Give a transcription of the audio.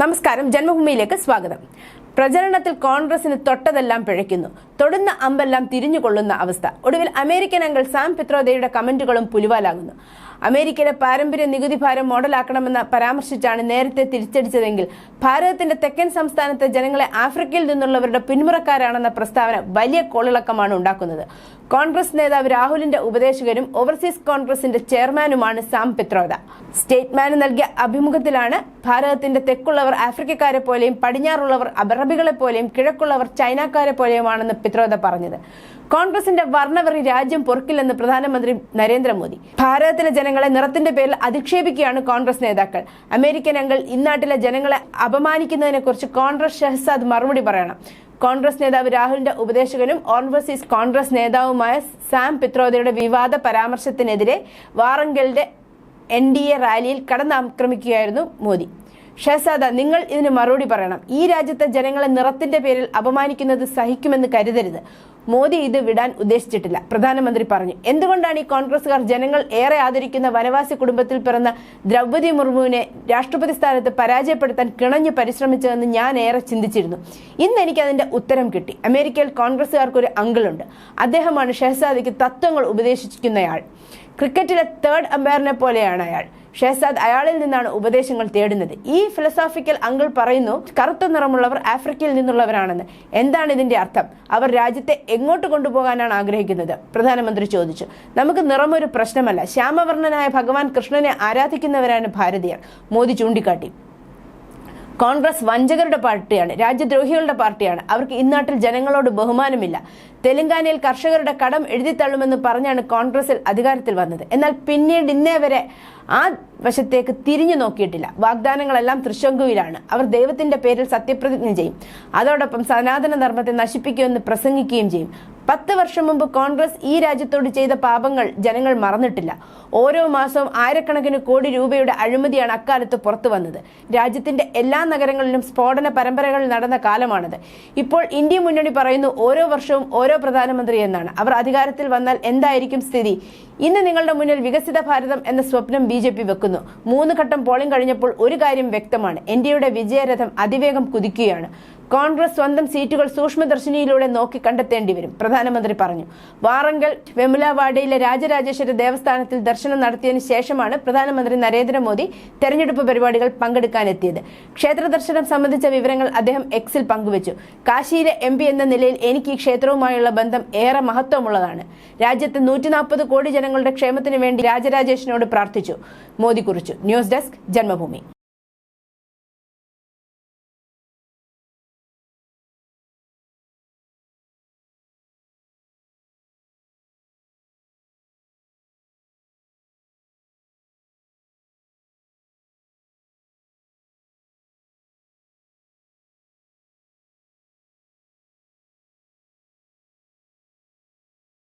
നമസ്കാരം ജന്മഭൂമിയിലേക്ക് സ്വാഗതം. പ്രചരണത്തിൽ കോൺഗ്രസിന് തൊട്ടതെല്ലാം പിഴയ്ക്കുന്നു. തൊടുന്ന അമ്പെല്ലാം തിരിഞ്ഞുകൊള്ളുന്ന അവസ്ഥ. ഒടുവിൽ അമേരിക്കൻ അംഗൾ സാം പിത്രോദയുടെ കമന്റുകളും പുലിവാലാകുന്നു. അമേരിക്കയിലെ പാരമ്പര്യ നികുതി ഭാരം മോഡലാക്കണമെന്ന് പരാമർശിച്ചാണ് നേരത്തെ തിരിച്ചടിച്ചതെങ്കിൽ ഭാരതത്തിന്റെ തെക്കൻ സംസ്ഥാനത്തെ ജനങ്ങളെ ആഫ്രിക്കയിൽ നിന്നുള്ളവരുടെ പിന്മുറക്കാരാണെന്ന പ്രസ്താവന വലിയ കോളിളക്കമാണ് ഉണ്ടാക്കുന്നത്. കോൺഗ്രസ് നേതാവ് രാഹുലിന്റെ ഉപദേശകരും ഓവർസീസ് കോൺഗ്രസിന്റെ ചെയർമാനുമാണ് സാം പിത്രോദ. സ്റ്റേറ്റ്മാന് നൽകിയ അഭിമുഖത്തിലാണ് ഭാരതത്തിന്റെ തെക്കുള്ളവർ ആഫ്രിക്കക്കാരെ പോലെയും പടിഞ്ഞാറുള്ളവർ അറബികളെ പോലെയും കിഴക്കുള്ളവർ ചൈനക്കാരെ പോലെയുമാണെന്ന് പിത്രോദ പറഞ്ഞത്. കോൺഗ്രസിന്റെ വർണവറി രാജ്യം പൊറുക്കില്ലെന്ന് പ്രധാനമന്ത്രി നരേന്ദ്രമോദി. ഭാരതത്തിലെ ജനങ്ങളെ നിറത്തിന്റെ പേരിൽ അധിക്ഷേപിക്കുകയാണ് കോൺഗ്രസ് നേതാക്കൾ. അമേരിക്കൻ അംഗൾ ഇന്നാട്ടിലെ ജനങ്ങളെ അപമാനിക്കുന്നതിനെ കുറിച്ച് കോൺഗ്രസ് ഷെഹസാദ് മറുപടി പറയണം. കോൺഗ്രസ് നേതാവ് രാഹുലിന്റെ ഉപദേശകനും ഓൺവർസീസ് കോൺഗ്രസ് നേതാവുമായ സാം പിത്രോദയുടെ വിവാദ പരാമർശത്തിനെതിരെ വാറങ്കലിന്റെ എൻ ഡി എ റാലിയിൽ കടന്നാക്രമിക്കുകയായിരുന്നു മോദി. ഷഹസാദ നിങ്ങൾ ഇതിന് മറുപടി പറയണം. ഈ രാജ്യത്തെ ജനങ്ങളെ നിറത്തിന്റെ പേരിൽ അപമാനിക്കുന്നത് സഹിക്കുമെന്ന് കരുതരുത്. മോദി ഇത് വിടാൻ ഉദ്ദേശിച്ചിട്ടില്ല. പ്രധാനമന്ത്രി പറഞ്ഞു എന്തുകൊണ്ടാണ് ഈ കോൺഗ്രസുകാർ ജനങ്ങൾ ഏറെ ആദരിക്കുന്ന വനവാസി കുടുംബത്തിൽ പിറന്ന ദ്രൗപദി മുർമുവിനെ രാഷ്ട്രപതി സ്ഥാനത്ത് പരാജയപ്പെടുത്താൻ കിണഞ്ഞു പരിശ്രമിച്ചതെന്ന് ഞാൻ ഏറെ ചിന്തിച്ചിരുന്നു. ഇന്ന് എനിക്ക് അതിന്റെ ഉത്തരം കിട്ടി. അമേരിക്കയിൽ കോൺഗ്രസുകാർക്ക് ഒരു അങ്കിളുണ്ട്. അദ്ദേഹമാണ് ഷഹസാദിക്ക് തത്വങ്ങൾ ഉപദേശിക്കുന്നയാൾ. ക്രിക്കറ്റിലെ തേർഡ് അമ്പയറിനെ പോലെയാണ് അയാൾ. ഷെഹസാദ് അയാളിൽ നിന്നാണ് ഉപദേശങ്ങൾ തേടുന്നത്. ഈ ഫിലോസോഫിക്കൽ അങ്കിൾ പറയുന്നു കറുത്ത നിറമുള്ളവർ ആഫ്രിക്കയിൽ നിന്നുള്ളവരാണെന്ന്. എന്താണ് ഇതിന്റെ അർത്ഥം? അവർ രാജ്യത്തെ എങ്ങോട്ട് കൊണ്ടുപോകാനാണ് ആഗ്രഹിക്കുന്നത്? പ്രധാനമന്ത്രി ചോദിച്ചു. നമുക്ക് നിറമൊരു പ്രശ്നമല്ല. ശ്യാമവർണനായ ഭഗവാൻ കൃഷ്ണനെ ആരാധിക്കുന്നവരാണ് ഭാരതീയർ. മോദി ചൂണ്ടിക്കാട്ടി. കോൺഗ്രസ് വഞ്ചകരുടെ പാർട്ടിയാണ് രാജ്യദ്രോഹികളുടെ പാർട്ടിയാണ്. അവർക്ക് ഇന്നാട്ടിൽ ജനങ്ങളോട് ബഹുമാനമില്ല. തെലങ്കാനയിൽ കർഷകരുടെ കടം എഴുതിത്തള്ളുമെന്ന് പറഞ്ഞാണ് കോൺഗ്രസിൽ അധികാരത്തിൽ വന്നത്. എന്നാൽ പിന്നീട് ഇന്നേ വരെ ആ വശത്തേക്ക് തിരിഞ്ഞു നോക്കിയിട്ടില്ല. വാഗ്ദാനങ്ങളെല്ലാം തൃശങ്കുവിലാണ്. അവർ ദൈവത്തിന്റെ പേരിൽ സത്യപ്രതിജ്ഞ ചെയ്യും. അതോടൊപ്പം സനാതന ധർമ്മത്തെ നശിപ്പിക്കുമെന്ന് പ്രസംഗിക്കുകയും ചെയ്യും. പത്ത് വർഷം മുമ്പ് കോൺഗ്രസ് ഈ രാജ്യത്തോട് ചെയ്ത പാപങ്ങൾ ജനങ്ങൾ മറന്നിട്ടില്ല. ഓരോ മാസവും ആയിരക്കണക്കിന് കോടി രൂപയുടെ അഴിമതിയാണ് അക്കാലത്ത് പുറത്തു വന്നത്. രാജ്യത്തിന്റെ എല്ലാ നഗരങ്ങളിലും സ്ഫോടന പരമ്പരകൾ നടന്ന കാലമാണത്. ഇപ്പോൾ ഇന്ത്യ മുന്നണി പറയുന്നു ഓരോ വർഷവും ഓരോ പ്രധാനമന്ത്രി എന്നാണ്. അവർ അധികാരത്തിൽ വന്നാൽ എന്തായിരിക്കും സ്ഥിതി? ഇന്ന് നിങ്ങളുടെ മുന്നിൽ വികസിത ഭാരതം എന്ന സ്വപ്നം ബി ജെ പി വെക്കുന്നു. മൂന്ന് ഘട്ടം പോളിംഗ് കഴിഞ്ഞപ്പോൾ ഒരു കാര്യം വ്യക്തമാണ്. എയുടെ വിജയരഥം അതിവേഗം കുതിക്കുകയാണ്. കോൺഗ്രസ് സ്വന്തം സീറ്റുകൾ സൂക്ഷ്മദർശിനിയിലൂടെ നോക്കി കണ്ടെത്തേണ്ടി വരും. പ്രധാനമന്ത്രി പറഞ്ഞു വാറങ്കൽ വെമുലവാഡയിലെ രാജരാജേശ്വര ദേവസ്ഥാനത്തിൽ ദർശനം നടത്തിയതിനു ശേഷമാണ് പ്രധാനമന്ത്രി നരേന്ദ്രമോദി തെരഞ്ഞെടുപ്പ് പരിപാടികൾ പങ്കെടുക്കാനെത്തിയത്. ക്ഷേത്ര ദർശനം സംബന്ധിച്ച വിവരങ്ങൾ അദ്ദേഹം എക്സിൽ പങ്കുവച്ചു. കാശിയിലെ എം എന്ന നിലയിൽ എനിക്ക് ഈ ക്ഷേത്രവുമായുള്ള ബന്ധം ഏറെ മഹത്വമുള്ളതാണ്. രാജ്യത്തെ നൂറ്റി കോടി ജനങ്ങളുടെ ക്ഷേമത്തിനു വേണ്ടി രാജരാജേഷിനോട് പ്രാർത്ഥിച്ചു മോദി കുറിച്ചു. News desk Janmabhumi.